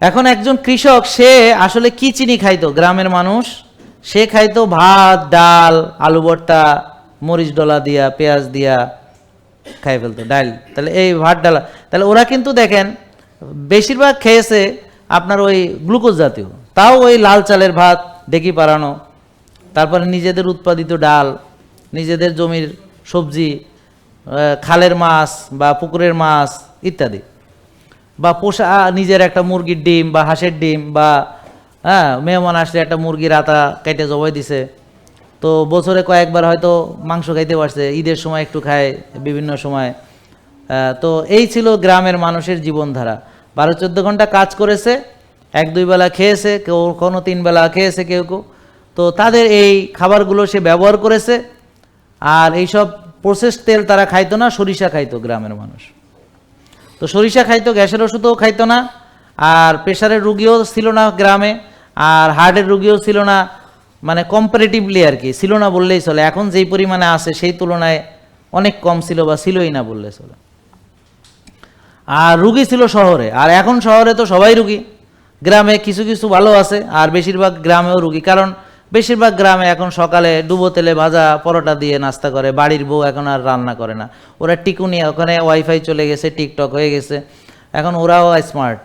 এখন একজন কৃষক, সে আসলে কি চিনি খাইতো? গ্রামের মানুষ, সে খাইতো ভাত, ডাল, আলু ভর্তা, মরিচ ডলা দিয়া, পেঁয়াজ দিয়া খাই ফেলতো ডাল তাহলে এই ভাত, ডালা, তাহলে ওরা কিন্তু দেখেন, বেশিরভাগ খেয়েছে আপনার ওই গ্লুকোজ জাতীয়। তাও ওই লাল চালের ভাত ডেকি পারানো তারপরে নিজেদের উৎপাদিত ডাল, নিজেদের জমির সবজি খালের মাছ বা পুকুরের মাছ, ইত্যাদি। পোষা নিজের একটা মুরগির ডিম বা হাঁসের ডিম বা হ্যাঁ মেহমান আসলে একটা মুরগির আতা কেটে জবাই দিছে। তো বছরে কয়েকবার হয়তো মাংস খাইতে পারছে, ঈদের সময় একটু খায় বিভিন্ন সময়। তো এই ছিল গ্রামের মানুষের জীবনধারা। বারো, চোদ্দ ঘণ্টা কাজ করেছে, এক, দুই বেলা খেয়েছে, কেউ কোনো তিন বেলা খেয়েছে কেউ কেউ। তো তাদের এই খাবারগুলো সে ব্যবহার করেছে, আর এইসব প্রসেস তেল তারা খাইতো না, সরিষা খাইতো গ্রামের মানুষ। তো সরিষা খাইতো, গ্যাসের ওষুধও খাইতো না, আর প্রেশারের রুগীও ছিল না গ্রামে, আর হার্টের রুগীও ছিল না মানে কম্পারেটিভলি আর কি, ছিল না বললেই চলে। এখন যেই পরিমাণে আছে সেই তুলনায় অনেক কম ছিল বা ছিলই না বললে চলে। আর রুগী ছিল শহরে, আর এখন শহরে তো সবাই রুগী। গ্রামে কিছু কিছু ভালো আছে, আর বেশিরভাগ গ্রামেও রুগী। কারণ বেশিরভাগ গ্রামে এখন সকালে ডুবো তেলে ভাজা পরোটা দিয়ে নাস্তা করে, বাড়ির বউ এখন আর রান্না করে না। ওরা টিকুনি ওখানে ওয়াইফাই চলে গেছে টিকটক হয়ে গেছে। এখন ওরাও স্মার্ট